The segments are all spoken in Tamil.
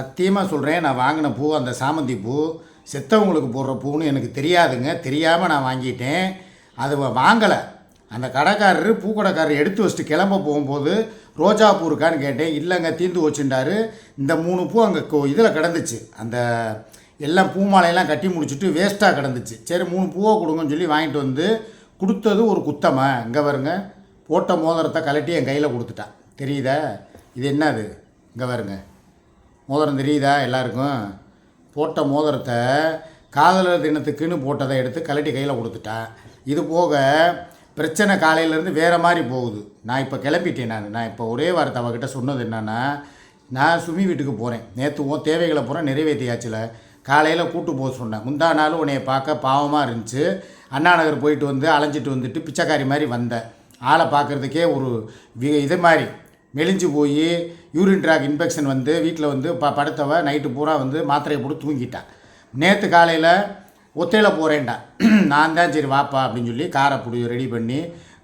சத்தியமாக சொல்கிறேன் நான் வாங்கின பூ அந்த சாமந்தி பூ செத்தவங்களுக்கு போடுற பூன்னு எனக்கு தெரியாதுங்க. தெரியாமல் நான் வாங்கிட்டேன். அது வாங்கலை. அந்த கடைக்காரரு பூக்கடைக்காரர் எடுத்து வச்சுட்டு கிளம்ப போகும்போது ரோஜா பூ இருக்கான்னு கேட்டேன். இல்லைங்க தீந்து வச்சுட்டாரு இந்த மூணு பூ அங்கே இதில் கிடந்துச்சு. அந்த எல்லாம் பூ மாலையெல்லாம் கட்டி முடிச்சுட்டு வேஸ்ட்டாக கிடந்துச்சு. சரி மூணு பூவை கொடுங்கன்னு சொல்லி வாங்கிட்டு வந்து கொடுத்தது ஒரு குத்தமாக இங்கே வருங்க போட்ட மோதிரத்தை கலட்டி என் கையில் கொடுத்துட்டான். தெரியுதா? இது என்னது? இங்கே வருங்க மோதிரம் தெரியுதா எல்லாருக்கும்? போட்ட மோதிரத்தை காதலர் தினத்துக்குன்னு போட்டதை எடுத்து கலட்டி கையில் கொடுத்துட்டேன் இது போக பிரச்சனை காலையிலேருந்து வேறு மாதிரி போகுது. நான் இப்போ கிளம்பிட்டேன் நான். நான் இப்போ ஒரே வாரத்தை அவகிட்ட சொன்னது என்னென்னா நான் சுமி வீட்டுக்கு போகிறேன் நேற்று உன் தேவைகளை பூரா நிறைவேற்றியாச்சில். காலையில் கூட்டு போக சொன்னேன். முந்தா நாள் உன்னைய பார்க்க பாவமாக இருந்துச்சு. அண்ணா நகர் போயிட்டு வந்து அலைஞ்சிட்டு வந்துட்டு பிச்சைக்காரி மாதிரி வந்தேன். ஆளை பார்க்குறதுக்கே ஒரு வி- இது மாதிரி. மெலிஞ்சு போய் யூரின் ட்ராக் இன்ஃபெக்ஷன் வந்து வீட்டில் வந்து ப படுத்தவ நைட்டு பூரா வந்து மாத்திரையை போட்டு தூங்கிட்டான். நேற்று காலையில் ஒத்தையில் போகிறேன்டா நான் தான் சரி வாப்பா அப்படின்னு சொல்லி காரை பிடி ரெடி பண்ணி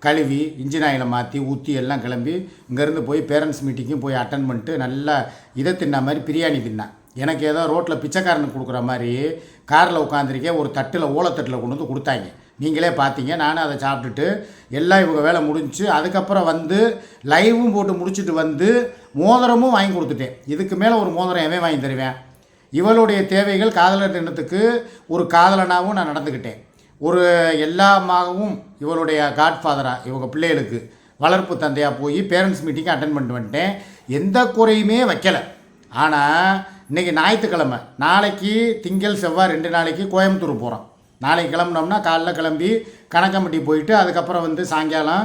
கழுவி இன்ஜின் ஆயிலை மாற்றி ஊற்றி எல்லாம் கிளம்பி இங்கேருந்து போய் பேரண்ட்ஸ் மீட்டிங்கும் போய் அட்டன் பண்ணிட்டு நல்லா இதை தின்ன மாதிரி பிரியாணி தின்னேன். எனக்கு ஏதோ ரோட்டில் பிச்சைக்காரனுக்கு கொடுக்குற மாதிரி காரில் உட்காந்துருக்கே ஒரு தட்டில் ஓலத்தட்டில் கொண்டு வந்து கொடுத்தாங்க. நீங்களே பார்த்தீங்க. நானும் அதை சாப்பிட்டுட்டு எல்லாம் இவங்க வேலை முடிஞ்சுச்சு அதுக்கப்புறம் வந்து லைவும் போட்டு முடிச்சுட்டு வந்து மோதிரமும் வாங்கி கொடுத்துட்டேன். இதுக்கு மேலே ஒரு மோதிரம் எவன் வாங்கி தருவேன்? இவளுடைய தேவைகள் காதலர் தினத்துக்கு ஒரு காதலனாகவும் நான் நடந்துக்கிட்டேன். ஒரு எல்லாமாகவும் இவளுடைய காட்ஃபாதராக இவங்க பிள்ளைகளுக்கு வளர்ப்பு தந்தையாக போய் பேரண்ட்ஸ் மீட்டிங்கை அட்டன் பண்ணிட்டு வந்துட்டேன். எந்த குறையுமே வைக்கலை. ஆனால் இன்றைக்கி ஞாயிற்றுக்கிழமை நாளைக்கு திங்கள் செவ்வாய் ரெண்டு நாளைக்கு கோயம்புத்தூர் போகிறோம் நாளைக்கு கிளம்புனோம்னா காலைல கிளம்பி கணக்கம்பட்டி போயிட்டு அதுக்கப்புறம் வந்து சாயங்காலம்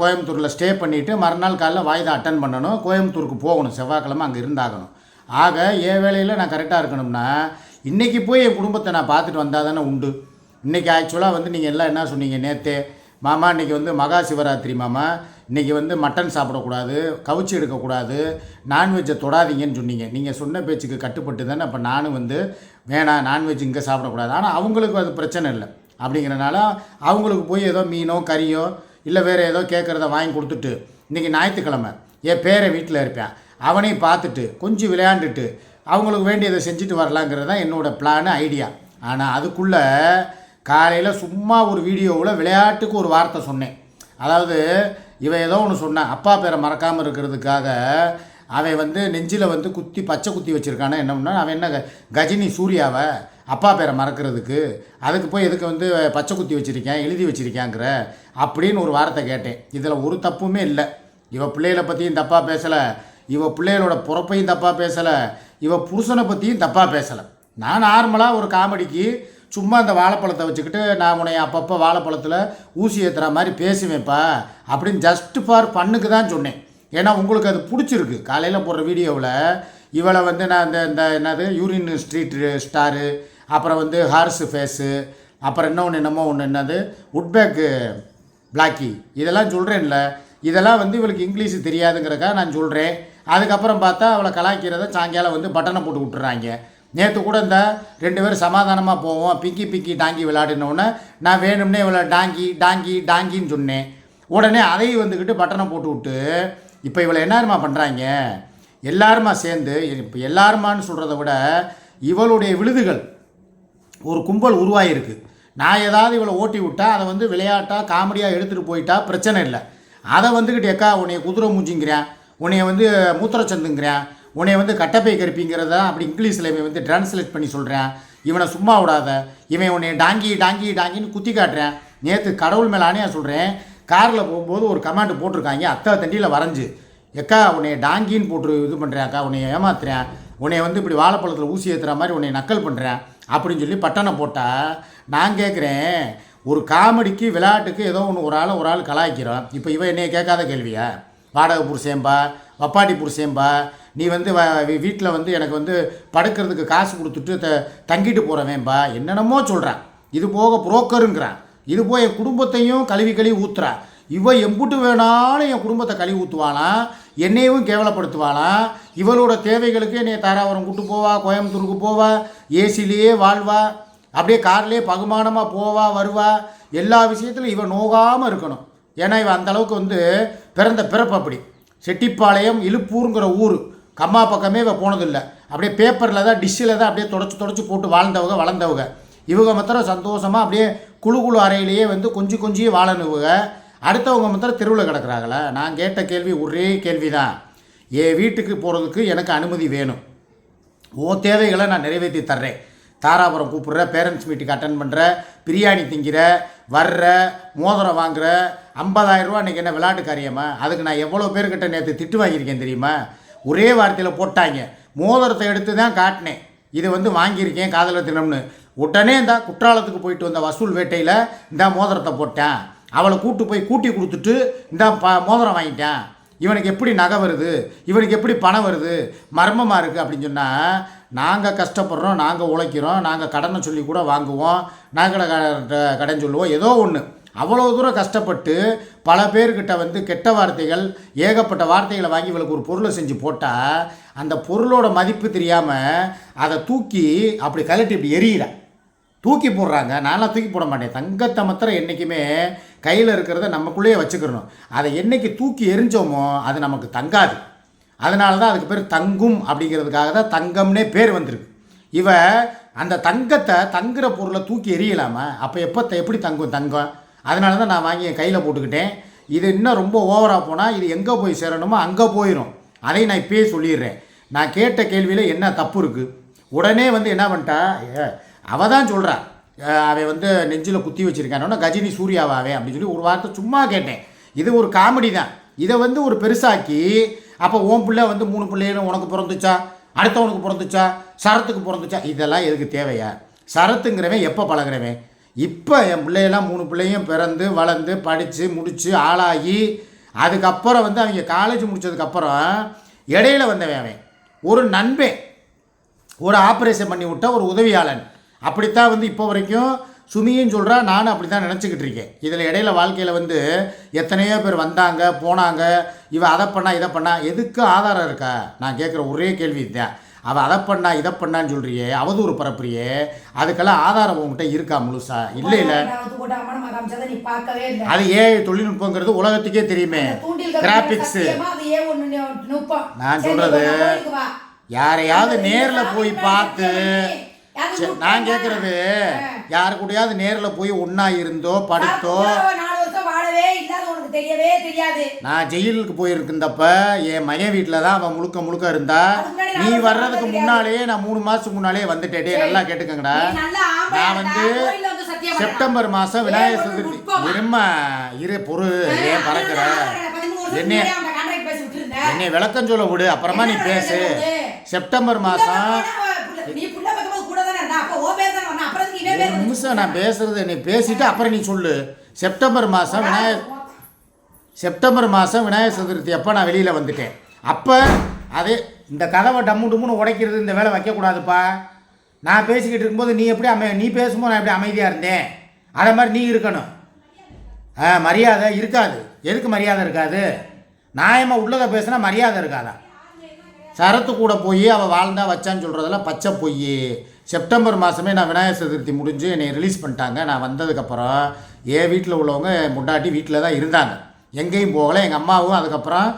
கோயம்புத்தூரில் ஸ்டே பண்ணிவிட்டு மறுநாள் காலைல வாய்தா அட்டன் பண்ணணும். கோயம்புத்தூருக்கு போகணும். செவ்வாய்க்கிழமை அங்கே இருந்தாகணும். ஆக ஏ வேலையில் நான் கரெக்டாக இருக்கணும்னா இன்றைக்கி போய் என் குடும்பத்தை நான் பார்த்துட்டு வந்தால் தானே உண்டு. இன்றைக்கி ஆக்சுவலாக வந்து நீங்கள் எல்லாம் என்ன சொன்னீங்க நேற்று மாமா இன்றைக்கி வந்து மகா சிவராத்திரி மாமா. இன்றைக்கி வந்து மட்டன் சாப்பிடக்கூடாது கவுச்சி எடுக்கக்கூடாது நான்வெஜ்ஜை தொடாதீங்கன்னு சொன்னீங்க. நீங்கள் சொன்ன பேச்சுக்கு கட்டுப்பட்டு தானே அப்போ நானும் வந்து வேணாம் நான்வெஜ் இங்கே சாப்பிடக்கூடாது. ஆனால் அவங்களுக்கு அது பிரச்சனை இல்லை. அப்படிங்கிறனால அவங்களுக்கு போய் ஏதோ மீனோ கறியோ இல்லை வேறு ஏதோ கேட்குறத வாங்கி கொடுத்துட்டு இன்றைக்கி ஞாயிற்றுக்கிழமை என் பேரை வீட்டில் இருப்பேன். அவனையும் பார்த்துட்டு கொஞ்சம் விளையாண்டுட்டு அவங்களுக்கு வேண்டியதை செஞ்சுட்டு வரலாங்கிறது தான் என்னோடய பிளான் ஐடியா ஆனால் அதுக்குள்ளே காலையில் சும்மா ஒரு வீடியோவில் விளையாட்டுக்கு ஒரு வார்த்தை சொன்னேன். அதாவது இவன் ஏதோ ஒன்று சொன்னான். அப்பா பேரை மறக்காமல் இருக்கிறதுக்காக அவன் வந்து நெஞ்சில் வந்து குத்தி பச்சை குத்தி வச்சுருக்கானே பண்ணால் அவன் என்ன க- கஜினி சூர்யாவை அப்பா பேரை மறக்கிறதுக்கு அதுக்கு போய் எதுக்கு வந்து பச்சை குத்தி வச்சுருக்கேன் எழுதி வச்சுருக்கேங்கிற அப்படின்னு ஒரு வார்த்தை கேட்டேன். இதில் ஒரு தப்புமே இல்லை. இவ பிள்ளைகளை பற்றியும் தப்பாக பேசலை. இவ பிள்ளைகளோட பிறப்பையும் தப்பாக பேசலை. இவ புருஷனை பற்றியும் தப்பாக பேசலை. நான் நார்மலாக ஒரு காமெடிக்கு சும்மா அந்த வாழைப்பழத்தை வச்சுக்கிட்டு நான் உன்னை அப்பப்போ வாழைப்பழத்தில் ஊசி ஏற்றுற மாதிரி பேசுவேன்ப்பா அப்படின்னு ஜஸ்ட் ஃபார் பண்ணுக்கு தான் சொன்னேன். ஏன்னா உங்களுக்கு அது பிடிச்சிருக்கு. காலையில் போடுற வீடியோவில் இவளை வந்து நான் இந்த இந்த என்னது யூரின் ஸ்ட்ரீட் ஸ்டாரு அப்புறம் வந்து ஹார்ஸு ஃபேஸு அப்புறம் இன்னொன்று என்னமோ ஒன்று என்னது உட்பேக்கு பிளாக்கி. இதெல்லாம் சொல்கிறேன்ல இதெல்லாம் வந்து இவளுக்கு இங்கிலீஷ் தெரியாதுங்கிறக்காக நான் சொல்கிறேன் அதுக்கப்புறம் பார்த்தா அவளை கலாய்க்கிறத சாயங்காலம் வந்து பட்டனை போட்டு விட்டுறாங்க. நேற்று கூட இந்த ரெண்டு பேரும் சமாதானமாக போவோம். பிக்கி பிக்கி டாங்கி விளையாடினோடனே நான் வேணும்னே இவளை டாங்கி டாங்கி டாங்கின்னு சொன்னேன். உடனே அதையும் வந்துக்கிட்டு பட்டனை போட்டு விட்டு இப்போ இவளை என்னமா பண்ணுறாங்க எல்லாருமா சேர்ந்து இப்போ எல்லாருமான்னு சொல்கிறத விட இவளுடைய விழுதுகள் ஒரு கும்பல் உருவாகிருக்கு நான் ஏதாவது இவளை ஓட்டி விட்டால் அதை வந்து விளையாட்டாக காமெடியாக எடுத்துகிட்டு போயிட்டா பிரச்சனை இல்லை. அதை வந்துக்கிட்டு எக்கா உன்னைய குதிரை மூஞ்சிங்கிறேன். உன்னைய வந்து மூத்திரச்சந்துங்கிறேன். உன்னைய வந்து கட்டப்பை கருப்பிங்கிறத? அப்படி இங்கிலீஷில் இவன் வந்து டிரான்ஸ்லேட் பண்ணி சொல்கிறேன் இவனை சும்மா விடாத. இவன் உன்னை டாங்கி டாங்கி டாங்கின்னு குத்தி காட்டுறேன். நேற்று கடவுள் மேலானே சொல்கிறேன் காரில் போகும்போது ஒரு கமாண்ட் போட்டிருக்காங்க. அத்தை தண்டியில் வரைஞ்சி. எக்கா உன்னை டாங்கின்னு போட்டு இது பண்ணுறேன் அக்கா. உன்னை ஏமாத்துறேன். உன்னை வந்து இப்படி வாழைப்பழத்தில் ஊசி ஏற்றுற மாதிரி உன்னை நக்கல் பண்ணுறேன் அப்படின்னு சொல்லி பட்டனை போட்டால் நான் கேட்குறேன் ஒரு காமெடிக்கு விளையாட்டுக்கு ஏதோ ஒன்று ஒரு ஆள் ஒரு ஆள் கலாய்க்கிறோம். இப்போ இவன் என்னைய கேட்காத கேள்வியா? வாடகை புருஷேம்பா வப்பாட்டி புருஷேம்பா நீ வந்து வீட்டில் வந்து எனக்கு வந்து படுக்கிறதுக்கு காசு கொடுத்துட்டு த தங்கிட்டு போகிறவேன்பா என்னென்னமோ சொல்கிறான் இது போக புரோக்கருங்கிறான் இது போய் என் குடும்பத்தையும் கழுவி கழுவி ஊத்துறான் இவன் எம்புட்டு வேணாலும் என் குடும்பத்தை கழுவி ஊற்றுவாளாம் என்னையும் கேவலப்படுத்துவாளாம் இவளோட தேவைகளுக்கு என்னை தாராபுரம் கூட்டு போவா கோயம்புத்தூருக்கு போவா ஏசிலேயே வாழ்வா அப்படியே கார்லேயே பகுமானமாக போவா வருவா. எல்லா விஷயத்திலும் இவன் நோகாமல் இருக்கணும். ஏன்னா இவன் அந்த அளவுக்கு வந்து பிறந்த பிறப்பு அப்படி. செட்டிப்பாளையம் இலுப்பூருங்கிற ஊர். கம்மா பக்கமே இவன் போனதில்லை. அப்படியே பேப்பரில் தான் டிஷ்ஷில் தான் அப்படியே தொடச்சி தொடச்சி போட்டு வாழ்ந்தவங்க வளர்ந்தவங்க. இவங்க மாத்திரம் சந்தோஷமாக அப்படியே குழு குழு அறையிலேயே வந்து கொஞ்சம் கொஞ்சம் வாழணுவங்க அடுத்தவங்க மாத்திரம் தெருவில் கிடக்கிறாங்களா நான் கேட்ட கேள்வி ஒரே கேள்வி தான் என் வீட்டுக்கு போகிறதுக்கு எனக்கு அனுமதி வேணும். ஓ தேவைகளை நான் நிறைவேற்றி தர்றேன். தாராபுரம் கூப்பிட்ற பேரண்ட்ஸ் மீட்டுக்கு அட்டன் பண்ணுற பிரியாணி திங்கிற வர்ற மோதிரம் வாங்குற 50000 ரூபா என்ன விளையாட்டு காரியமா அதுக்கு நான் எவ்வளோ பேர்கிட்ட நேற்று திட்டு வாங்கியிருக்கேன் தெரியுமா? ஒரே வார்த்தையில் போட்டாங்க. மோதிரத்தை எடுத்து தான் காட்டினேன். இது வந்து வாங்கியிருக்கேன் காதலர் தினம்னு. உடனே இந்த குற்றாலத்துக்கு போயிட்டு வந்த வசூல் வேட்டையில் இந்த மோதிரத்தை போட்டேன். அவளை கூட்டு போய் கூட்டி கொடுத்துட்டு இந்த ப மோதிரம் வாங்கிட்டேன். இவனுக்கு எப்படி நகை வருது? இவனுக்கு எப்படி பணம் வருது? மர்மமாக இருக்குது அப்படின்னு சொன்னால் நாங்கள் கஷ்டப்படுறோம் நாங்கள் உழைக்கிறோம் நாங்கள் கடனை சொல்லி கூட வாங்குவோம் நகை க- கடன் சொல்லுவோம். ஏதோ ஒன்று அவ்வளோ தூரம் கஷ்டப்பட்டு பல பேர்கிட்ட வந்து கெட்ட வார்த்தைகள் ஏகப்பட்ட வார்த்தைகளை வாங்கி இவளுக்கு ஒரு பொருளை செஞ்சு போட்டால் அந்த பொருளோட மதிப்பு தெரியாமல் அதை தூக்கி அப்படி கழட்டி இப்படி எரியிறேன் தூக்கி போடுறாங்க. நான்லாம் தூக்கி போட மாட்டேன். தங்கத்தை மாத்திரம் என்றைக்குமே கையில் இருக்கிறத நமக்குள்ளேயே வச்சுக்கிறணும் அதை என்றைக்கு தூக்கி எரிஞ்சோமோ அது நமக்கு தங்காது. அதனால தான் அதுக்கு பேர் தங்கும் அப்படிங்கிறதுக்காக தான் தங்கம்னே பேர் வந்திருக்கு. இவ அந்த தங்கத்தை தங்குற பொருளை தூக்கி எரியலாமா? அப்போ எப்போ எப்படி தங்கும் தங்கம்? அதனால தான் நான் வாங்கி என் கையில் போட்டுக்கிட்டேன். இது இன்னும் ரொம்ப ஓவராக போனால் இது எங்கே போய் சேரணுமோ அங்கே போயிடும் அதையும் நான் இப்பயே சொல்லிடுறேன். நான் கேட்ட கேள்வியில் என்ன தப்பு இருக்குது உடனே வந்து என்ன பண்ணிட்டா அவள் அவ தான் சொல்கிறா அவன் வந்து நெஞ்சில் குத்தி வச்சுருக்கானோன்னா கஜினி சூர்யாவாவே அப்படின்னு சொல்லி ஒரு வார்த்தை சும்மா கேட்டேன். இது ஒரு காமெடி தான். இதை வந்து ஒரு பெருசாக்கி அப்போ உன் பிள்ளை வந்து மூணு பிள்ளைகளும் உனக்கு பிறந்துச்சா? அடுத்தவனுக்கு பிறந்துச்சா? சரத்துக்கு பிறந்துச்சா? இதெல்லாம் எதுக்கு தேவையா? சரத்துங்கிறவன் எப்போ பழகுறவன்? இப்போ என் பிள்ளையெல்லாம் மூணு பிள்ளையும் பிறந்து வளர்ந்து படித்து முடித்து ஆளாகி அதுக்கப்புறம் வந்து அவங்க காலேஜ் முடித்ததுக்கப்புறம் இடையில வந்தவன் அவன். ஒரு நண்பன் ஒரு ஆப்ரேஷன் பண்ணி விட்ட ஒரு உதவியாளன். அப்படித்தான் வந்து இப்போ வரைக்கும் சுமியும் சொல்கிறா நானும் அப்படி தான் நினச்சிக்கிட்டு இருக்கேன். இதில் இடையில வாழ்க்கையில் வந்து எத்தனையோ பேர் வந்தாங்க போனாங்க இவன் அதை பண்ணா இதை பண்ணா எதுக்கு ஆதாரம் இருக்கா? நான் கேட்குற ஒரே கேள்வி தான் அவள் அதை பண்ணா இதை பண்ணான்னு சொல்கிறியே அவதூறு பரப்புறியே அதுக்கெல்லாம் ஆதாரம் உங்ககிட்ட இருக்கா முழுசா? இல்லை இல்லை. இல்லை. அது ஏ தொழில்நுட்பங்கிறது உலகத்துக்கே தெரியுமே. அந்த கிராபிக்ஸு நான் சொல்கிறது யாரையாவது நேரில் போய் பார்த்து நான். கேட்குறது. யாரு கூடயாவது நேரில் போய் ஒன்றா இருந்தோ படுத்தோ நான் ஜெயிலுக்கு போயிருந்தப்ப என் மகன் வீட்டில் தான் அவன் முழுக்க முழுக்க இருந்தா நீ வர்றதுக்கு முன்னாலேயே நான் மூணு மாதத்துக்கு முன்னாலே வந்துட்டேன் டேய், நல்லா கேட்டுக்கங்கடா நான் வந்து. செப்டம்பர் மாதம் விநாயகர் சதுர்த்தி? இருமா இரு பொறு ஏன் பறக்கிற வருஷத்துக்கு என்னை விளக்கம் சொல்ல விடு அப்புறமா நீ பேசு? செப்டம்பர் மாதம் பார்க்கணும்னா புள்ள- நீ புள்ள பார்க்கும்போது கூட தானே இருந்தா. அப்ப உன் பேர் தானே வரணும். அப்புறம் எதுக்கு இவன் ஒரு நிமிஷம் நான் பேசுறது நீ பேசிட்டு அப்புறம் நீ சொல்லு. செப்டம்பர் மாதம் விநாயகர் செப்டம்பர் மாதம் விநாயகர் சதுர்த்தி அப்போ நான் வெளியில் வந்துட்டேன். அப்போ அதே இந்த கதவை டம்மு டம்முன்னு உடைக்கிறது இந்த வேலை வைக்கக்கூடாதுப்பா. நான் பேசிக்கிட்டு இருக்கும்போது நீ எப்படி அமை நீ பேசும்போது நான் எப்படி அமைதியாக இருந்தேன்? அதே மாதிரி நீ இருக்கணும். மரியாதை இருக்காது. எதுக்கு மரியாதை இருக்காது? நியாயமாக உள்ளதை பேசுனா மரியாதை இருக்காதா? சரத்து கூட போய் அவள் வாழ்ந்தா வச்சான்னு சொல்கிறதெல்லாம் பச்சை பொய் செப்டம்பர் மாதமே நான் விநாயகர் சதுர்த்தி முடிஞ்சு என்னை ரிலீஸ் பண்ணிட்டாங்க. நான் வந்ததுக்கப்புறம் என் வீட்டில் உள்ளவங்க முண்டாட்டி வீட்டில் தான் இருந்தாங்க. எங்கேயும் போகலை. எங்கள் அம்மாவும் அதுக்கப்புறம்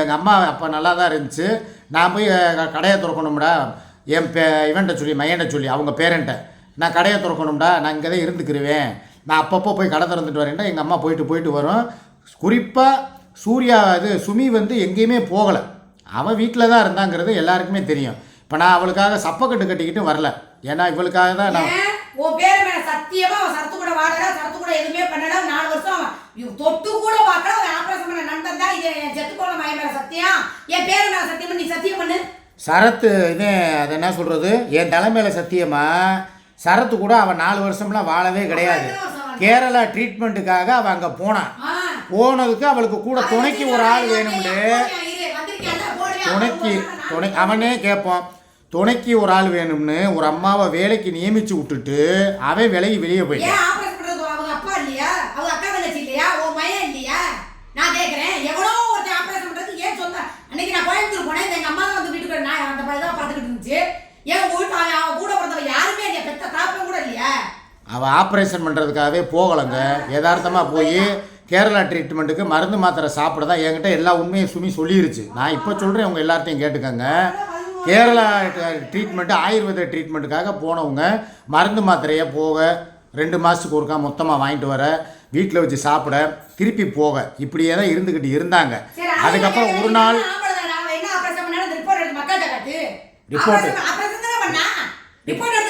எங்கள் அம்மா அப்போ நல்லா தான் இருந்துச்சு. நான் போய் கடையை திறக்கணும்டா. என் பே இவன்ட்ட சொல்லி மையன்ட்ட சொல்லி அவங்க பேரண்ட்டை நான் கடையை திறக்கணும்டா. நான் இங்கே தான் இருந்துக்கிருவேன். நான் அப்பப்போ போய் கடை திறந்துட்டு வரேன்டா. எங்கள் அம்மா போயிட்டு போயிட்டு வரும். குறிப்பாக சூர்யா இது சுமி வந்து எங்கேயுமே போகலை. அவன் வீட்டில் தான் இருந்தாங்கிறது எல்லாருக்குமே தெரியும். இப்போ நான் அவளுக்காக சப்பக்கட்டு கட்டிக்கிட்டு வரல. ஏன்னா இவளுக்காக தான் நான்? உன் பேரு மேல சத்தியமா அவன் சரத்து கூட வாழல சரத்து கூட எதுவுமே பண்ணல. நாலு வருஷம் அவன் தொட்டு கூட பார்க்கல. அவன் ஆபரேஷன் பண்ண நண்பன் தான். இது செத்து போன மயம் மேல சத்தியம். என் பேரு மேல சத்தியம் நீ சத்தியம் பண்ணு. சரத்து இவன் அது என்ன சொல்கிறது என் தலைமையில் சத்தியமா? சரத்து கூட அவன் நாலு வருஷம்லாம் வாழவே கிடையாது. கேரளா ட்ரீட்மெண்ட்டுக்காக அவன் அங்கே போனான். போனதுக்கு அவளுக்கு கூட துணைக்கு ஒரு ஆள் வேணும்னு? துணைக்கு துணை அவனே கேட்பான் துணைக்கு ஒரு ஆள் வேணும்னு ஒரு அம்மாவை வேலைக்கு நியமிச்சு விட்டுட்டு அவன் விலகி வெளியே போயிட்டான். அவள் ஆப்ரேஷன் பண்ணுறதுக்காகவே போகலைங்க. யதார்த்தமாக போய் கேரளா ட்ரீட்மெண்ட்டுக்கு மருந்து மாத்திரை சாப்பிட தான் என்கிட்ட எல்லா உண்மையும் சுமி சொல்லிருச்சு. நான் இப்போ சொல்கிறேன் உங்கள் எல்லார்ட்டையும் கேட்டுக்கங்க. கேரளா ட்ரீட்மெண்ட்டு ஆயுர்வேத ட்ரீட்மெண்ட்டுக்காக போனவங்க மருந்து மாத்திரையை போக ரெண்டு மாதத்துக்கு ஒருக்கா மொத்தமாக வாங்கிட்டு வர வீட்டில் வச்சு சாப்பிட திருப்பி போக. இப்படியே தான் இருந்துக்கிட்டு இருந்தாங்க. அதுக்கப்புறம் அது ஒரு நாள்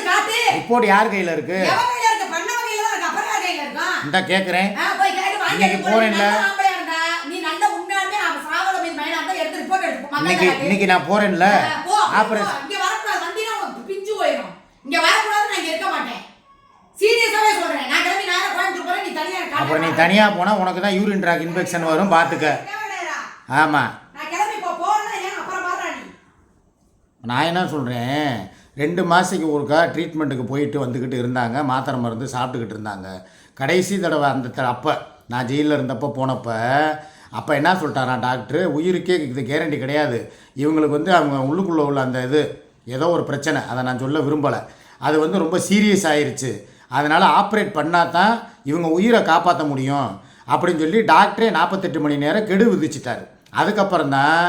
காட்டு. ரிப்போர்ட் யார் கையில் இருக்கு? இந்த கேட்குறேன் இன்னைக்கு. போறேன்ல. இன்னைக்கு. இன்னைக்கு நான் போகிறேன்ல ஆ, போ, போ, ஆப்ரேஷன். இங்க வரக்கூடாது. வந்தீன்னா உனக்கு பிஞ்சு போயிடும். இங்க வரக்கூடாது, நான் இருக்க மாட்டேன். சீரியஸாவே சொல்றேன் நான் கிளம்பி நேரா கோயம்புத்தூர் போறேன் நீ தனியா இருக்க. அப்புறம் நீ தனியாக போனால் உனக்கு தான் யூரின் ட்ராக் இன்ஃபெக்ஷன் வரும் தேவையில்லைடா. ஆமாம் நான் கிளம்பி போ போறேன்னா ஏன் அப்புறம் பாடுறா நீ நான் என்ன சொல்கிறேன் ரெண்டு மாதத்துக்கு ஒருக்கா ட்ரீட்மெண்ட்டுக்கு போயிட்டு வந்துக்கிட்டு இருந்தாங்க மாத்திரை மருந்து சாப்பிட்டுக்கிட்டு இருந்தாங்க கடைசி தடவை அந்த அப்போ நான் ஜெயிலில் இருந்தப்போ போனப்போ அப்போ என்ன சொல்லிட்டாரா டாக்டரு? உயிருக்கே இது கேரண்டி கிடையாது. இவங்களுக்கு வந்து அவங்க உள்ளுக்குள்ளே உள்ள அந்த இது ஏதோ ஒரு பிரச்சனை. அதை நான் சொல்ல விரும்பலை. அது வந்து ரொம்ப சீரியஸ் ஆயிடுச்சு அதனால் ஆப்ரேட் பண்ணால் தான் இவங்க உயிரை காப்பாற்ற முடியும் அப்படின்னு சொல்லி டாக்டரே நாற்பத்தெட்டு மணி நேரம் கெடு விதிச்சிட்டாரு. அதுக்கப்புறம் தான்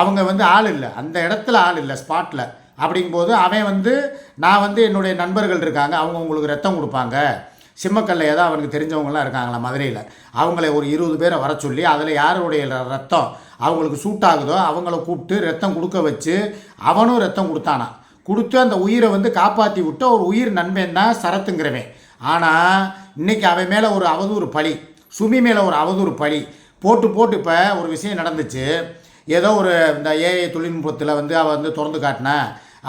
அவங்க வந்து ஆள் இல்லை. அந்த இடத்துல ஆள் இல்லை ஸ்பாட்டில் அப்படிங்கும்போது அவன் வந்து நான் வந்து என்னுடைய நண்பர்கள் இருக்காங்க. அவங்க உங்களுக்கு ரத்தம் கொடுப்பாங்க. சிம்மக்கல்லையே தான் அவனுக்கு தெரிஞ்சவங்களாம் இருக்காங்களா மதுரையில். அவங்கள ஒரு இருபது பேரை வர சொல்லி அதில் யாருடைய ரத்தம் அவங்களுக்கு சூட் ஆகுதோ அவங்கள கூப்பிட்டு ரத்தம் கொடுக்க வச்சு அவனும் ரத்தம் கொடுத்தானான் கொடுத்து அந்த உயிரை வந்து காப்பாற்றி விட்டு ஒரு உயிர் நண்பன் தான் சரத்துங்கிறவன். ஆனால் இன்றைக்கி அவன் மேலே ஒரு அவதூறு பழி சுமி மேலே ஒரு அவதூறு பழி போட்டு போட்டு இப்போ ஒரு விஷயம் நடந்துச்சு. ஏதோ ஒரு இந்த ஏஐ தொழில்நுட்பத்தில் வந்து அவள் வந்து திறந்து காட்டினா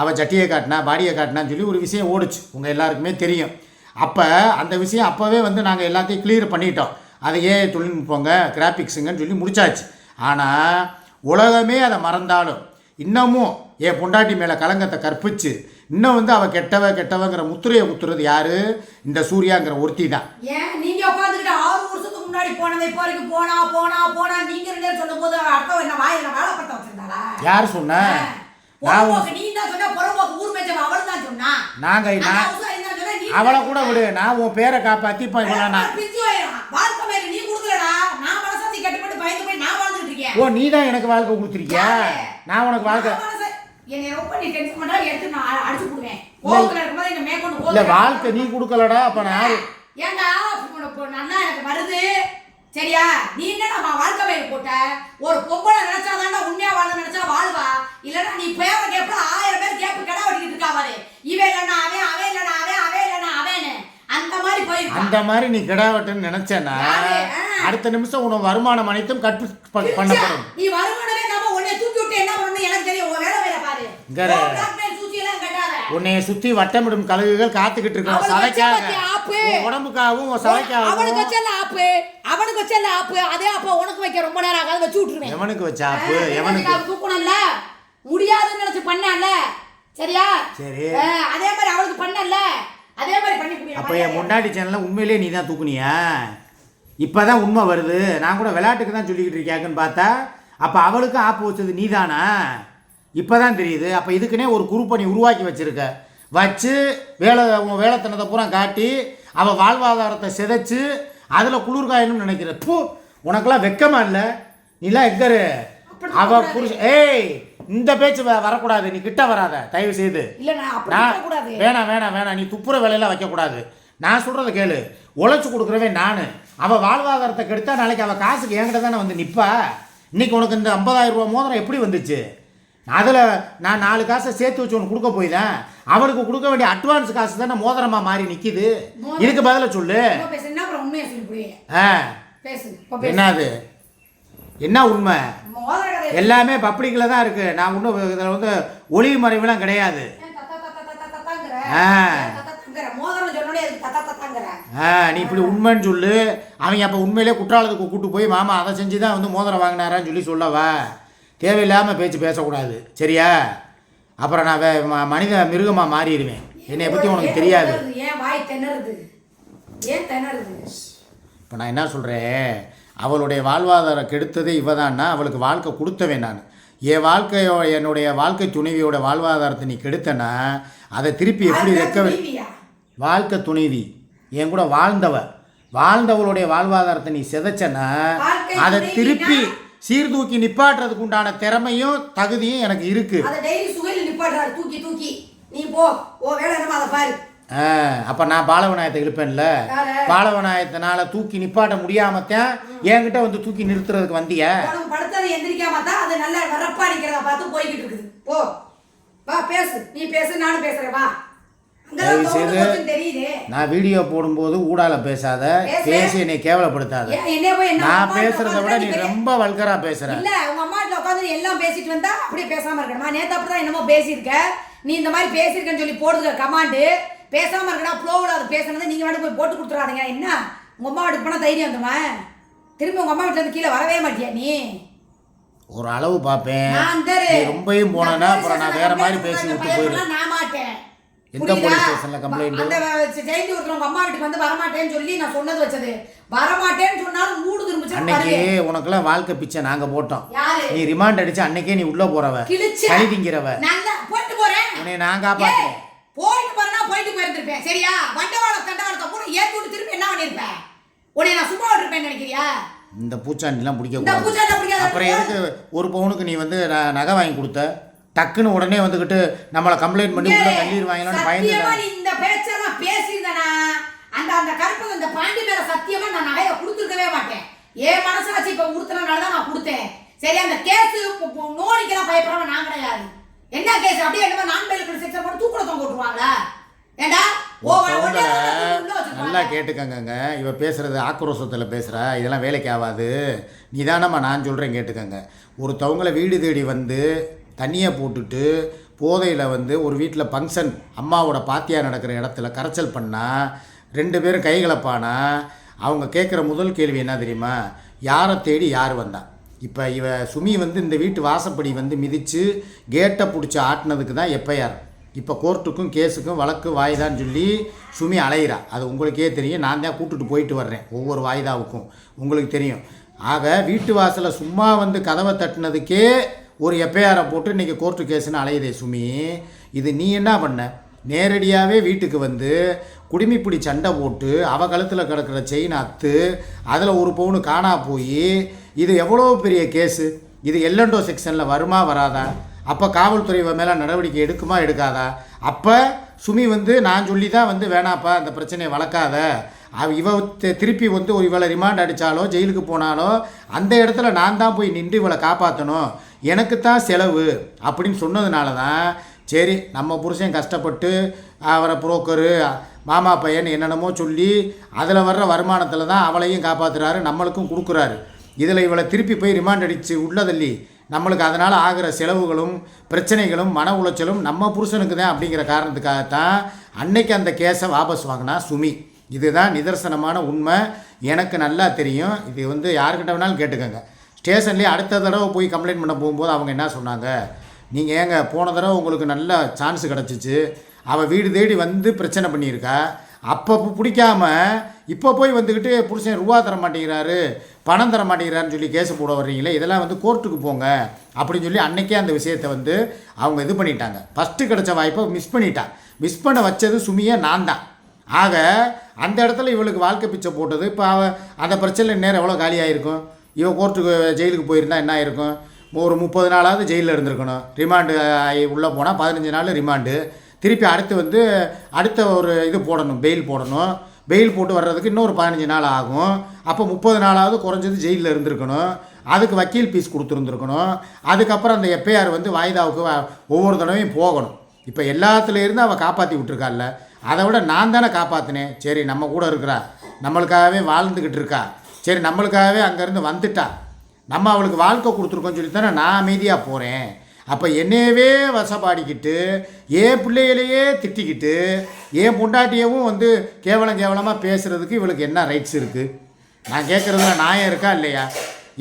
அவள் சட்டியை காட்டினா பாடியை காட்டினான்னு சொல்லி ஒரு விஷயம் ஓடுச்சு. உங்கள் எல்லாருக்குமே தெரியும். அப்போ அந்த விஷயம் அப்போவே வந்து நாங்கள் எல்லாத்தையும் கிளியர் பண்ணிட்டோம். அது ஏஐ தொழில்நுட்பங்க கிராஃபிக்ஸுங்கன்னு சொல்லி முடிச்சாச்சு. ஆனால் உலகமே அதை மறந்தாலும் இன்னமும் என் பொண்டாட்டி மேலே கலங்கத்தை கற்பிச்சு இன்னும் வந்து அவள் கெட்டவ கெட்டவங்கிற முத்திரையை குத்துறது யாரு? இந்த சூர்யாங்கிற ஒருத்தி தான். ஏன்? நீங்க உட்காந்துக்கிட்டு ஆறு வருஷத்துக்கு முன்னாடி போனதை இப்போ வரைக்கும் போனா போனா போனா நீங்க ரெண்டு பேரும் சொல்லும் போது அர்த்தம் என்ன வாயில வேலை படுத்த வச்சிருந்தாளா? யார் சொன்ன? நான் நீ தான் சொன்ன புறம்போக்கு ஊர் மேய்ச்சவ அவள் தான் சொன்னா. நாங்கள் அந்த நான் அவசரம் என்ன சொன்னா, நீ அவளை கூட விடு. நான் உன் பேரை காப்பாற்றி இப்போ இவ்வளோ நான் பிஞ்சு போயிடும் வாழ்க்கை மேல நீ கொடுக்கலடா. நான் மனசாத்தி கட்டுப்பட்டு பயந்து போய் நான் வாழ்ந்துட்டு இருக்கேன். ஓ நீ தான் எனக்கு வாழ்க்கை கொடுத்துருக்கியா? நான் உனக்கு வாழ்க்கை இல்லை. வாழ்க்கை நீ கொடுக்கலடா அப்போ நான் ஏண்டா? நல்லா எனக்கு வருது. சரியா? நீ என்ன நம்ம வாழ்க்கை மேல போட்ட? ஒரு பொம்பளை நினைச்சாதான்டா உண்மையா வாழ நினைச்சா வாழ்வா? இல்லன்னா நீ பேர கேப்ல ஆயிரம் பேர் கேப்பு கடை ஓடிக்கிட்டு இருக்கா பாரு இவன் இல்லைன்னா அவன் அவன் மாதிரி போயிருக்கான் அந்த மாதிரி நீ கிடாவட்டுன்னு நினைச்சேன்னா யாரு? ஆ. அடுத்த நிமிஷம் உனக்கு வருமானம் அனைத்தும் கட்டு பண்ணப்படும். நீ வருமானமே இல்லாம உன்னை தூக்கி விட்டு என்ன பண்ணணும் எனக்கு தெரியும். உன் வேலை வேலை பாரு. உன் உன்னைய சுத்தி வட்டமிடும் கழுகுகள் காத்துக்கிட்டு அவளுக்கு சதைக்காக? உன் உடம்புக்காகவும் உன் அவனுக்கு சதைக்காகவும் வச்சல ஆப்பு. அவனுக்கு வச்சல ஆப்பு. அதே அப்ப உனக்கு வைக்க ரொம்ப நேரம் ஆகாது. வச்சு விட்டுருவேன். எவனுக்கு வச்ச ஆப்பு? எவனுக்கு தூக்கணும்ல? முடியாதுன்னு நினைச்சு பண்ணல. சரியா? சரி. அதே மாதிரி அவளுக்கு பண்ணல. அதே மாதிரி பண்ணி அப்போ என் முன்னாடி சேனலில் உண்மையிலேயே நீ தான் தூக்குனியா? இப்போ தான் உண்மை வருது. நான் கூட விளையாட்டுக்கு தான் சொல்லிக்கிட்டு இருக்கியாக்குன்னு பார்த்தா அப்போ அவளுக்கு ஆப்பு வச்சது நீ தானா இப்போ தான் தெரியுது. அப்போ இதுக்குன்னே ஒரு குரூப்பை நீ உருவாக்கி வச்சிருக்க. வச்சு வேலை உன் வேலைத்தனத்தை பூரா காட்டி அவள் வாழ்வாதாரத்தை சிதைச்சு அதில் குளிர்காயணும்னு நினைக்கிற. பூ உனக்கெல்லாம் வெக்கமா இல்லை? நீலாம் எக்கரு. அவ புருஷ ஏய் இந்த பேச்சு வரக்கூடாது. நீ கிட்ட வராத. தயவு செய்து வேணாம் வேணாம் வேணாம். நீ துப்புற வேலையெல்லாம் வைக்கக்கூடாது. நான் சொல்கிறத கேளு. உழைச்சி கொடுக்குறவன் நான். அவள் வாழ்வாதாரத்தை கெடுத்தா நாளைக்கு அவள் காசுக்கு என்கிட்ட தானே வந்து நிற்பா இன்னைக்கு உனக்கு இந்த 50000 ரூபா மோதிரம் எப்படி வந்துச்சு? அதில் நான் நாலு காசை சேர்த்து வச்சு உனக்கு கொடுக்க போய் தான் அவனுக்கு கொடுக்க வேண்டிய அட்வான்ஸ் காசு தானே மோதிரமாக மாறி நிற்கிது இதுக்கு பதிலா சொல்லு. ஆ. என்னது? என்ன உண்மை? எல்லாமே பப்ளிக்கில் தான் இருக்குது நான் இன்னும் இதில் வந்து ஒளிவு மறைவுலாம் கிடையாது? ஆ. ஆ நீ இப்படி உண்மைன்னு சொல்லு. அவங்க அப்போ உண்மையிலே குற்றாலத்துக்கு கூட்டு போய் மாமா அதை செஞ்சு தான் வந்து மோதிரம் வாங்கினாரான்னு சொல்லி சொல்லவா? தேவையில்லாமல் பேச்சு பேசக்கூடாது. சரியா? அப்புறம் நான் மனித மிருகமாக மாறிடுவேன். என்னை பற்றி உனக்கு தெரியாது. இப்போ நான் என்ன சொல்கிறேன் அவளுடைய வாழ்வாதாரம் கெடுத்ததே இவ தான்னா அவளுக்கு வாழ்க்கை கொடுத்தவன் நான். என் வாழ்க்கையோ என்னுடைய வாழ்க்கை துணைவியோட வாழ்வாதாரத்தை நீ கெடுத்தனா அதை திருப்பி எப்படி ரெக்கவர்? வாழ்க்கை துணைவி. என் கூட வாழ்ந்தவ. வாழ்ந்தவளுடைய வாழ்வாதாரத்தை நீ சிதைச்சனா அதை திருப்பி சீர்தூக்கி நிப்பாட்டுறதுக்கு உண்டான திறமையும் தகுதியும் எனக்கு இருக்கு. தூக்கி தூக்கி. நீ போ. ஓ வேலை அதை பாரு. அப்ப நான் பாலவநாயகத்தை இழுப்பேன்ல? பாலவநாயகத்தினால தூக்கி நிப்பாட்ட முடியாமத்தான் என்கிட்ட வந்து தூக்கி நிறுத்துறதுக்கு வந்திய? படுத்தது எந்திரிக்காம தான் அது நல்லா வரப்பா நிக்கிறத பார்த்து போய்கிட்டு இருக்குது. போ. வா பேசு. நீ பேசு நானும் பேசுறேன். வா. தயவு செய்து- நான் வீடியோ போடும்போது ஊடால பேசாத பேசு. என்னை கேவலப்படுத்தாத. நான் பேசுறத விட நீ ரொம்ப வல்கரா பேசுற. இல்ல உங்க அம்மா வீட்டுல உட்காந்து எல்லாம் பேசிட்டு வந்தா அப்படியே பேசாம இருக்கணுமா? நேத்து அப்படிதான் என்னமோ பேசியிருக்க. நீ இந்த மாதிரி பேசியிருக்கேன்னு சொல்லி போடுங்க கமாண்டு. பேசாம இருக்கடா ஃப்ளோவில் அது பேசுனது நீங்க வேணும் போய் போட்டு கொடுத்துறாதீங்க. என்ன? உங்க அம்மா வீட்டுக்கு போனா தைரியம் வந்துமா? திரும்பி உங்க அம்மா வீட்டுல இருந்து கீழே வரவே மாட்டியா நீ? ஒரு அளவு பார்ப்பேன். நான் ரொம்பவும் போனேன்னா அப்புறம் நான் வேற மாதிரி பேசி விட்டு complaint போயிடு பண்ணா நான் மாட்டேன். எந்த புரியுதா? police station ல complaint? அந்த ஜெயந்தி ஒருத்தர் உங்க அம்மா வீட்டுக்கு வந்து வரமாட்டேன்னு சொல்லி நான் சொன்னது வச்சது. வரமாட்டேன்னு சொன்னாலும் மூடு திரும்பிச்சு அன்னைக்கு உனக்கெல்லாம் வாழ்க்கை பிச்சை நாங்க போட்டோம். நீ ரிமாண்ட் அடிச்சு அன்னைக்கே நீ உள்ள போறவ. கிழிச்ச? களி திங்கிறவ. நல்லா போயிட்டு போறேன். உன்னை நான் ஏய், காப்பாத்துறேன் போயிட்டு போறேன்னா போயிட்டு போயிருந்திருப்பேன். சரியா? வண்டவாள தண்டவாளத்தை கூட ஏத்தி விட்டு திருப்பி என்ன பண்ணிருப்பேன் உன்னை நான் சும்மா விட்டுருப்பேன் நினைக்கிறியா? இந்த பூச்சாண்டிலாம் பிடிக்க இந்த அப்புறம் எதுக்கு ஒரு பவுனுக்கு நீ வந்து நகை வாங்கி கொடுத்த? டக்குன்னு உடனே வந்துக்கிட்டு நம்மளை கம்ப்ளைண்ட் பண்ணி உள்ள தள்ளிடுவாங்களான்னு பயந்து இந்த பேச்செல்லாம் பேசியிருந்தனா? அந்த அந்த கருப்பு அந்த பாண்டி மேல சத்தியமா நான் நகையை கொடுத்துருக்கவே மாட்டேன். என் மனசாச்சு இப்ப உறுத்துறதுனால தான் நான் கொடுத்தேன். சரி அந்த கேஸ் நோடிக்கெல்லாம் பயப்படுறவன் நான் கிடையாது. என்ன கேஸ் அப்படியே என்னமோ நான் பேருக்கு செக்ஷன் போட்டு தூக்குல தொங்க விட்டுருவாங்களா? ஏண்டா? நல்லா கேட்டுக்கங்கங்க. இவ பேசுறது ஆக்ரோஷத்தில் பேசுகிறா இதெல்லாம் வேலைக்கு ஆகாது. நிதானமா நான் சொல்கிறேன் கேட்டுக்கங்க. ஒருத்தவங்கள வீடு தேடி வந்து தண்ணியை போட்டுட்டு போதையில் வந்து ஒரு வீட்டில் ஃபங்க்ஷன் அம்மாவோட பாத்தியா நடக்கிற இடத்துல கரைச்சல் பண்ணால் ரெண்டு பேரும் கைகலப்பானா அவங்க கேட்குற முதல் கேள்வி என்ன தெரியுமா? யாரை தேடி யார் வந்தா? இப்போ இவ சுமி வந்து இந்த வீட்டு வாசப்படி வந்து மிதித்து கேட்டை பிடிச்சி ஆட்டினதுக்கு தான் எஃப்ஐஆர் இப்போ கோர்ட்டுக்கும் கேஸுக்கும் வழக்கு வாய்தான்னு சொல்லி சுமி அலையிறா. அது உங்களுக்கே தெரியும். நான் தான் கூட்டுட்டு போயிட்டு வர்றேன் ஒவ்வொரு வாய்தாவுக்கும். உங்களுக்கு தெரியும். ஆக வீட்டு வாசலை சும்மா வந்து கதவை தட்டினதுக்கே ஒரு எஃப்ஐஆரை போட்டு இன்றைக்கி கோர்ட்டு கேஸுன்னு அலையுதே சுமி. இது நீ என்ன பண்ண? நேரடியாகவே வீட்டுக்கு வந்து குடிமிப்பிடி சண்டை போட்டு அவ கழுத்தில் கிடக்கிற செயின் அத்து அதில் ஒரு பவுனு காணா போய் இது எவ்வளோ பெரிய கேஸு இது எல்லண்டோ செக்ஷனில் வருமா வராதா? அப்போ காவல்துறை இவன் மேலே நடவடிக்கை எடுக்குமா எடுக்காதா? அப்போ சுமி வந்து நான் சொல்லி தான் வந்து வேணாப்பா அந்த பிரச்சனையை வளர்க்காத. அவ இவ திருப்பி வந்து ஒரு இவளை ரிமாண்ட் அடித்தாலோ ஜெயிலுக்கு போனாலோ அந்த இடத்துல நான் தான் போய் நின்று இவளை காப்பாற்றணும் எனக்கு தான் செலவு. அப்படின்னு சொன்னதுனால தான் சரி நம்ம புருஷன் கஷ்டப்பட்டு அவரை புரோக்கரு மாமா பையன் என்னென்னமோ சொல்லி அதில் வர்ற வருமானத்தில் தான் அவளையும் காப்பாற்றுறாரு நம்மளுக்கும் கொடுக்குறாரு. இதில் இவளை திருப்பி போய் ரிமாண்ட் அடித்து உள்ளதள்ளி நம்மளுக்கு அதனால் ஆகிற செலவுகளும் பிரச்சனைகளும் மன உளைச்சலும் நம்ம புருஷனுக்கு தான் அப்படிங்கிற காரணத்துக்காகத்தான் அன்னைக்கு அந்த கேஸை வாபஸ் வாங்கினா சுமி. இதுதான் நிதர்சனமான உண்மை. எனக்கு நல்லா தெரியும். இது வந்து யாருக்கிட்ட வேணாலும் கேட்டுக்கோங்க. ஸ்டேஷன்லேயே அடுத்த தடவை போய் கம்ப்ளைண்ட் பண்ண போகும்போது அவங்க என்ன சொன்னாங்க? நீங்கள் ஏங்க போன தடவை உங்களுக்கு நல்ல சான்ஸ் கிடச்சிச்சு. அவள் வீடு தேடி வந்து பிரச்சனை பண்ணியிருக்கா. அப்போ பிடிக்காம இப்போ போய் வந்துக்கிட்டு புருஷன் ரூபா தர மாட்டேங்கிறாரு பணம் தர மாட்டேங்கிறாருன்னு சொல்லி கேஸ் போட வர்றீங்களே இதெல்லாம் வந்து கோர்ட்டுக்கு போங்க அப்படின்னு சொல்லி அன்னைக்கே அந்த விஷயத்தை வந்து அவங்க இது பண்ணிட்டாங்க. ஃபஸ்ட்டு கிடைச்ச வாய்ப்பை மிஸ் பண்ணிட்டான் மிஸ் பண்ண வச்சது சுமியை நான் தான். ஆக அந்த இடத்துல இவளுக்கு வாழ்க்கை பிச்சை போட்டது இப்போ அவ அந்த பிரச்சனை நேரம் எவ்வளோ காலியாயிருக்கும் இவன் கோர்ட்டுக்கு ஜெயிலுக்கு போயிருந்தா என்ன ஆயிருக்கும்? ஒரு முப்பது நாளாவது ஜெயிலில் இருந்திருக்கணும். ரிமாண்டு உள்ளே போனால் பதினஞ்சு நாள் ரிமாண்டு. திருப்பி அடுத்து வந்து அடுத்த ஒரு இது போடணும் பெயில் போடணும். பெயில் போட்டு வர்றதுக்கு இன்னொரு பதினஞ்சு நாள் ஆகும். அப்போ முப்பது நாளாவது குறைஞ்சது ஜெயிலில் இருந்திருக்கணும். அதுக்கு வக்கீல் ஃபீஸ் கொடுத்துருந்துருக்கணும். அதுக்கப்புறம் அந்த எஃப்ஐஆர் வந்து வாய்தாவுக்கு ஒவ்வொரு தடவையும் போகணும். இப்போ எல்லாத்துலேருந்து அவள் காப்பாற்றி விட்டுருக்காள்ல. அதை விட நான் தானே காப்பாற்றினேன் சரி நம்ம கூட இருக்கிறா. நம்மளுக்காகவே வாழ்ந்துக்கிட்டு இருக்கா. சரி நம்மளுக்காகவே அங்கேருந்து வந்துட்டா. நம்ம அவளுக்கு வாழ்க்கை கொடுத்துருக்கோன்னு சொல்லி தானே நான் அமைதியாக போகிறேன் அப்போ என்னையவே வசப்பாடிக்கிட்டு ஏன் பிள்ளைகளையே திட்டிக்கிட்டு ஏன் பொண்டாட்டியவும் வந்து கேவலம் கேவலமாக பேசுகிறதுக்கு இவளுக்கு என்ன ரைட்ஸ் இருக்குது நான் கேட்குறதுல நியாயம் இருக்கா இல்லையா?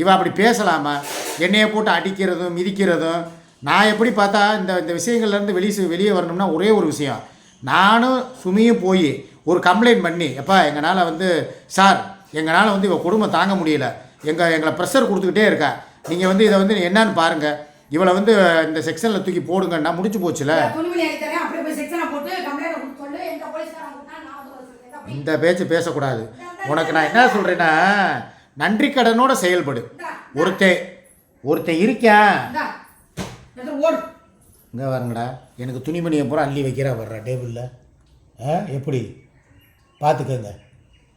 இவள் அப்படி பேசலாமா? என்னையை போட்டு அடிக்கிறதும் மிதிக்கிறதும் நான் எப்படி பார்த்தா இந்த இந்த விஷயங்கள்லேருந்து வெளியே வெளியே வரணும்னா ஒரே ஒரு விஷயம். நானும் சுமியும் போய் ஒரு கம்ப்ளைண்ட் பண்ணி எப்பா எங்களால் வந்து சார் எங்களால் வந்து இவள் குடும்பம் தாங்க முடியல. எங்கள் எங்களை ப்ரெஷர் கொடுத்துக்கிட்டே இருக்கா. நீங்கள் வந்து இதை வந்து என்னன்னு பாருங்கள் இவளை வந்து இந்த செக்ஷனில் தூக்கி போடுங்கன்னா முடிச்சு போச்சுல? இந்த பேச்சு பேசக்கூடாது. உனக்கு நான் என்ன சொல்கிறேன்னா நன்றி கடனோட செயல்படு. ஒருத்தன் ஒருத்தன் இருக்கான் இங்கே பாருங்கடா. எனக்கு துணிமணியை பூரா அள்ளி வைக்கிறா வர்றா டேபிளில். ஆ எப்படி? பார்த்துக்கோங்க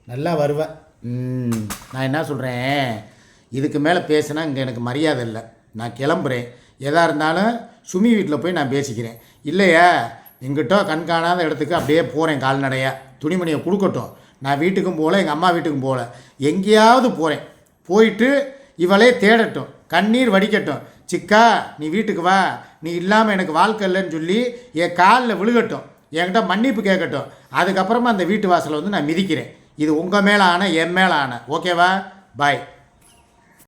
நல்லா வருவேன் ம், நான் என்ன சொல்கிறேன் இதுக்கு மேலே பேசினா இங்கே எனக்கு மரியாதை இல்லை. நான் கிளம்புறேன். எதாக இருந்தாலும் சுமி வீட்டில் போய் நான் பேசிக்கிறேன். இல்லையா எங்கிட்ட கண் காணாத இடத்துக்கு அப்படியே போகிறேன் கால்நடையாக துணிமணியை கொடுக்கட்டும். நான் வீட்டுக்கும் போகல எங்கள் அம்மா வீட்டுக்கும் போகல. எங்கேயாவது போகிறேன் போயிட்டு இவளே தேடட்டும். கண்ணீர் வடிக்கட்டும். சிக்கா நீ வீட்டுக்கு வா. நீ இல்லாமல் எனக்கு வாழ்க்கை இல்லைன்னு சொல்லி என் காலில் விழுகட்டும். என்கிட்ட மன்னிப்பு கேட்கட்டும். அதுக்கப்புறமா அந்த வீட்டு வாசலை வந்து நான் மிதிக்கிறேன். இது உங்கள் மேலே ஆன என் மேலே ஆன ஓகேவா? பாய்